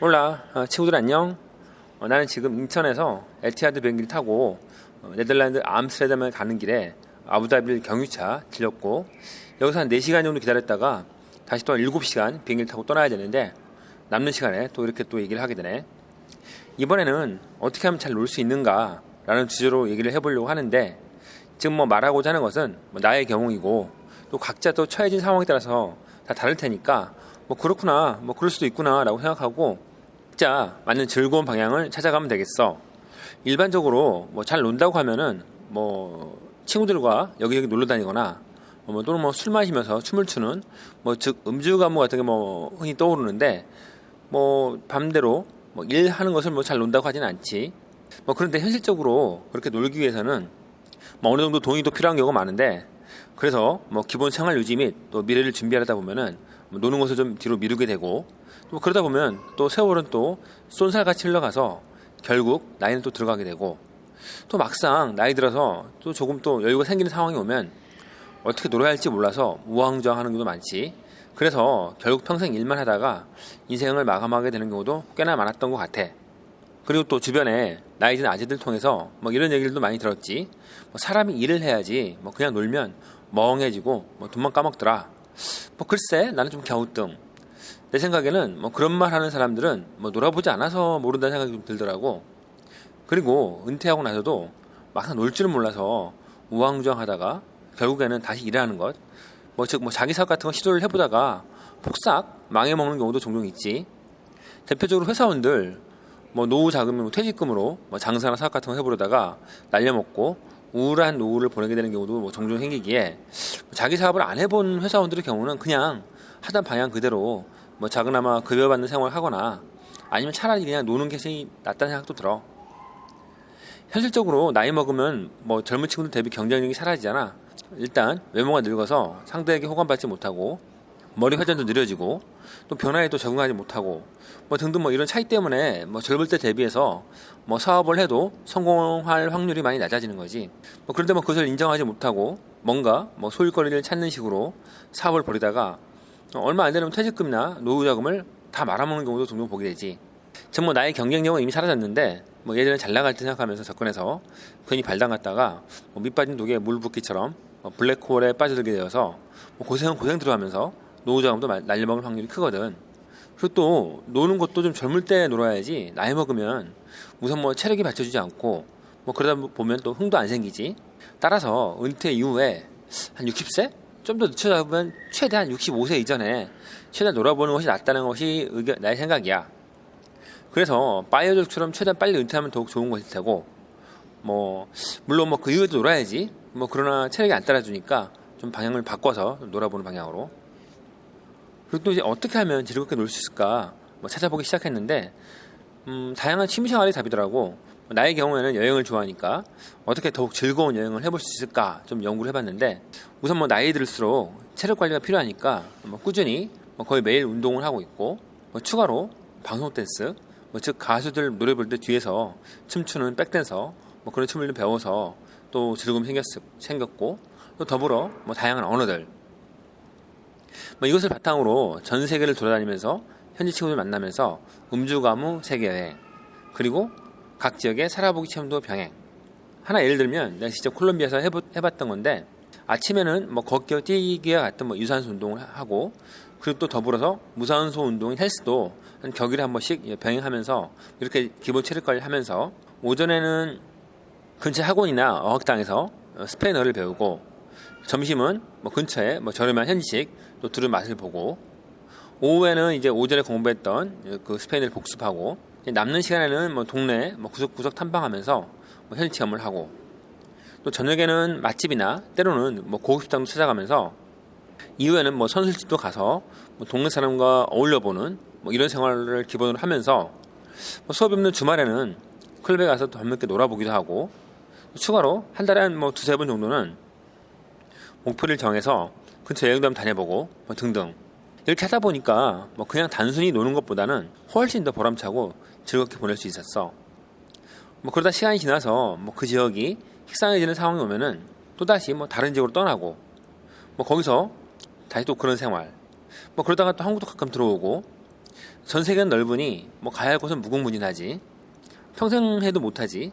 올라. 어, 친구들 안녕. 어, 나는 지금 인천에서 에티하드 비행기를 타고 어, 네덜란드 암스테르담에 가는 길에 아부다비를 경유차 들렸고 여기서 한 4시간 정도 기다렸다가 다시 또 한 7시간 비행기를 타고 떠나야 되는데 남는 시간에 또 이렇게 또 얘기를 하게 되네. 이번에는 어떻게 하면 잘 놀 수 있는가 라는 주제로 얘기를 해보려고 하는데 지금 뭐 말하고자 하는 것은 뭐 나의 경우이고 또 각자 또 처해진 상황에 따라서 다 다를 테니까 뭐 그렇구나 뭐 그럴 수도 있구나 라고 생각하고 진짜 맞는 즐거운 방향을 찾아가면 되겠어. 일반적으로 뭐 잘 논다고 하면은 뭐 친구들과 여기저기 놀러 다니거나 뭐 또는 뭐 술 마시면서 춤을 추는 뭐 즉 음주 가무 같은 게 뭐 흔히 떠오르는데 뭐 밤대로 뭐 일하는 것을 뭐 잘 논다고 하지는 않지. 뭐 그런데 현실적으로 그렇게 놀기 위해서는 뭐 어느 정도 또 필요한 경우가 많은데 그래서 뭐 기본 생활 유지 및 또 미래를 준비하다 보면은 뭐 노는 것을 좀 뒤로 미루게 되고 또 그러다 보면 또 세월은 또 쏜살같이 흘러가서 결국 나이는 또 들어가게 되고 또 막상 나이 들어서 또 조금 또 여유가 생기는 상황이 오면 어떻게 놀아야 할지 몰라서 우왕좌왕하는 경우도 많지. 그래서 결국 평생 일만 하다가 인생을 마감하게 되는 경우도 꽤나 많았던 것 같아. 그리고 또 주변에 나이 든 아재들 통해서 뭐 이런 얘기들도 많이 들었지. 뭐 사람이 일을 해야지 뭐 그냥 놀면 멍해지고 뭐 돈만 까먹더라. 뭐 글쎄 나는 좀 갸우뚱. 내 생각에는 뭐 그런 말 하는 사람들은 뭐 놀아보지 않아서 모른다는 생각이 좀 들더라고. 그리고 은퇴하고 나서도 막상 놀 줄은 몰라서 우왕좌왕 하다가 결국에는 다시 일하는 것. 뭐 즉 뭐 자기 사업 같은 거 시도를 해보다가 폭삭 망해먹는 경우도 종종 있지. 대표적으로 회사원들 뭐 노후 자금, 뭐 퇴직금으로 뭐 장사나 사업 같은 거 해보려다가 날려먹고 우울한 노후를 보내게 되는 경우도 뭐 종종 생기기에 자기 사업을 안 해본 회사원들의 경우는 그냥 하던 방향 그대로 뭐 작은아마 급여받는 생활을 하거나 아니면 차라리 그냥 노는 게 낫다는 생각도 들어. 현실적으로 나이 먹으면 뭐 젊은 친구들 대비 경쟁력이 사라지잖아. 일단 외모가 늙어서 상대에게 호감받지 못하고 머리 회전도 느려지고 또 변화에 또 적응하지 못하고 뭐 등등 뭐 이런 차이 때문에 뭐 젊을 때 대비해서 뭐 사업을 해도 성공할 확률이 많이 낮아지는 거지. 뭐 그런데 뭐 그것을 인정하지 못하고 뭔가 뭐 소일거리를 찾는 식으로 사업을 벌이다가 얼마 안 되면 퇴직금이나 노후 자금을 다 말아먹는 경우도 종종 보게 되지. 지금 뭐 나의 경쟁력은 이미 사라졌는데 뭐 예전에 잘 나갈 때 생각하면서 접근해서 괜히 발당갔다가 뭐 밑빠진 독에 물 붓기처럼 뭐 블랙홀에 빠져들게 되어서 뭐 고생은 고생 들어가면서 노후 자금도 말- 날려먹을 확률이 크거든. 그리고 또 노는 것도 좀 젊을 때 놀아야지 나이 먹으면 우선 뭐 체력이 받쳐주지 않고 뭐 그러다 보면 또 흥도 안 생기지. 따라서 은퇴 이후에 한 60세? 좀 더 늦춰잡으면 최대한 65세 이전에 최대한 놀아보는 것이 낫다는 것이 의견, 나의 생각이야. 그래서 파이어족처럼 최대한 빨리 은퇴하면 더욱 좋은 것일 테고 뭐 물론 뭐 그 이후에도 놀아야지 뭐 그러나 체력이 안 따라주니까 좀 방향을 바꿔서 좀 놀아보는 방향으로 그리고 또 이제 어떻게 하면 즐겁게 놀 수 있을까? 뭐 찾아보기 시작했는데 음, 다양한 취미생활이 답이더라고. 나의 경우에는 여행을 좋아하니까 어떻게 더욱 즐거운 여행을 해볼 수 있을까 좀 연구를 해봤는데 우선 뭐 나이 들수록 체력 관리가 필요하니까 뭐 꾸준히 뭐 거의 매일 운동을 하고 있고 뭐 추가로 방송 댄스 뭐 즉 가수들 노래 부를 때 뒤에서 춤추는 백댄서 뭐 그런 춤을 좀 배워서 또 즐거움이 생겼, 생겼고 또 더불어 뭐 다양한 언어들 뭐 이것을 바탕으로 전 세계를 돌아다니면서 현지 친구들 만나면서 음주 가무 세계 여행 그리고 각 지역의 살아보기 체험도 병행. 하나 예를 들면 내가 직접 콜롬비아에서 해보, 해봤던 건데 아침에는 뭐 걷기와 뛰기와 같은 뭐 유산소 운동을 하고 그리고 또 더불어서 무산소 운동인 헬스도 한 격일에 한 번씩 병행하면서 이렇게 기본 체력 관리를 하면서 오전에는 근처 학원이나 어학당에서 스페인어를 배우고 점심은 뭐 근처에 뭐 저렴한 현지식 또 들은 맛을 보고. 오후에는 이제 오전에 공부했던 그 스페인어를 복습하고 남는 시간에는 뭐 동네 뭐 구석구석 탐방하면서 뭐 현지 체험을 하고. 또 저녁에는 맛집이나 때로는 뭐 고급 식당도 찾아가면서 이후에는 뭐 선술집도 가서 뭐 동네 사람과 어울려 보는 뭐 이런 생활을 기본으로 하면서 뭐 수업이 없는 주말에는 클럽에 가서 또 밤늦게 놀아보기도 하고. 추가로 한 달에 한 뭐 두세 번 정도는 목표를 정해서 근처 여행도 다녀보고 뭐 등등 이렇게 하다 보니까 뭐 그냥 단순히 노는 것보다는 훨씬 더 보람차고 즐겁게 보낼 수 있었어. 뭐 그러다 시간이 지나서 뭐 그 지역이 식상해지는 상황이 오면은 또 다시 뭐 다른 지역으로 떠나고 뭐 거기서 다시 또 그런 생활. 뭐 그러다가 또 한국도 가끔 들어오고 전 세계는 넓으니 뭐 가야 할 곳은 무궁무진하지. 평생 해도 못하지.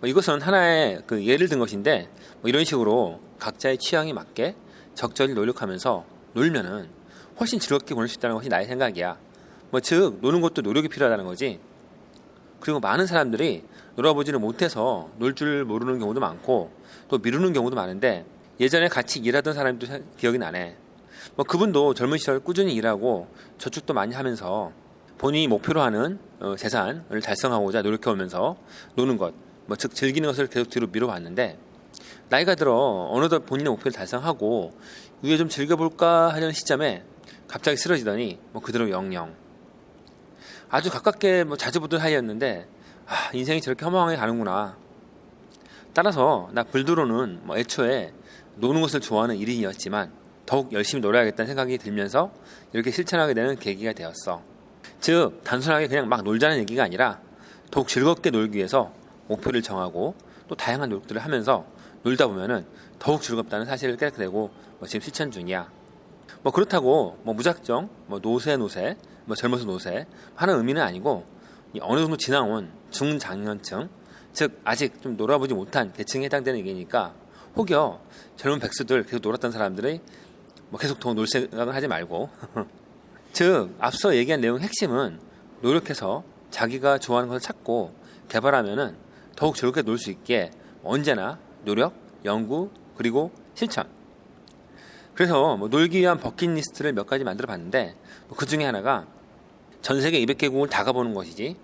뭐 이것은 하나의 그 예를 든 것인데 뭐 이런 식으로 각자의 취향에 맞게 적절히 노력하면서 놀면은 훨씬 즐겁게 보낼 수 있다는 것이 나의 생각이야. 뭐 즉 노는 것도 노력이 필요하다는 거지. 그리고 많은 사람들이 놀아보지를 못해서 놀 줄 모르는 경우도 많고 또 미루는 경우도 많은데 예전에 같이 일하던 사람도 생- 기억이 나네. 뭐 그분도 젊은 시절 꾸준히 일하고 저축도 많이 하면서 본인이 목표로 하는 어, 재산을 달성하고자 노력해오면서 노는 것, 뭐 즉 즐기는 것을 계속 뒤로 미뤄왔는데 나이가 들어 어느덧 본인의 목표를 달성하고 이게 좀 즐겨볼까 하는 시점에 갑자기 쓰러지더니 뭐 그대로 영영. 아주 가깝게 뭐 자주 보던 사이였는데 아, 인생이 저렇게 허망하게 가는구나. 따라서 나 불두로는 뭐 애초에 노는 것을 좋아하는 일인이었지만 더욱 열심히 놀아야겠다는 생각이 들면서 이렇게 실천하게 되는 계기가 되었어. 즉 단순하게 그냥 막 놀자는 얘기가 아니라 더욱 즐겁게 놀기 위해서 목표를 정하고 또 다양한 노력들을 하면서 놀다 보면은 더욱 즐겁다는 사실을 깨닫게 되고 뭐 지금 실천 중이야. 뭐 그렇다고 뭐 무작정 뭐 노세 노세 뭐 젊어서 노세 하는 의미는 아니고 이 어느 정도 지나온 중장년층 즉 아직 좀 놀아보지 못한 계층에 해당되는 얘기니까 혹여 젊은 백수들 계속 놀았던 사람들이 뭐 계속 더 놀 생각을 하지 말고 즉 앞서 얘기한 내용 핵심은 노력해서 자기가 좋아하는 것을 찾고 개발하면은 더욱 즐겁게 놀 수 있게 언제나 노력, 연구 그리고 실천 그래서 뭐 놀기 위한 버킷리스트를 몇 가지 만들어 봤는데 그 중에 하나가 전 세계 200개국을 다 가보는 것이지.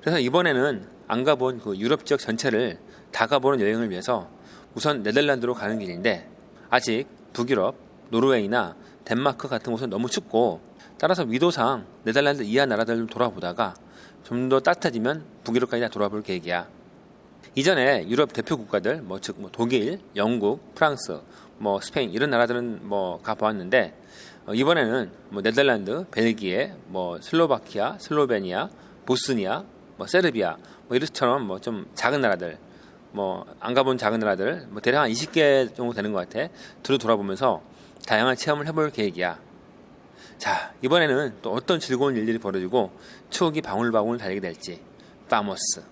그래서 이번에는 안 가본 그 유럽 지역 전체를 다 가보는 여행을 위해서 우선 네덜란드로 가는 길인데 아직 북유럽, 노르웨이나 덴마크 같은 곳은 너무 춥고 따라서 위도상 네덜란드 이하 나라들을 좀 돌아보다가 좀 더 따뜻해지면 북유럽까지 다 돌아볼 계획이야. 이전에 유럽 대표 국가들 뭐즉 뭐 독일, 영국, 프랑스, 뭐 스페인 이런 나라들은 뭐 가보았는데 어, 이번에는 뭐 네덜란드, 벨기에, 뭐 슬로바키아, 슬로베니아, 보스니아, 뭐 세르비아 뭐 이렇처럼 뭐 좀 작은 나라들 뭐 안 가본 작은 나라들 뭐 대략 한 20개 정도 되는 것 같아. 두루 돌아보면서 다양한 체험을 해볼 계획이야. 자 이번에는 또 어떤 즐거운 일들이 벌어지고 추억이 방울방울 달리게 될지 파모스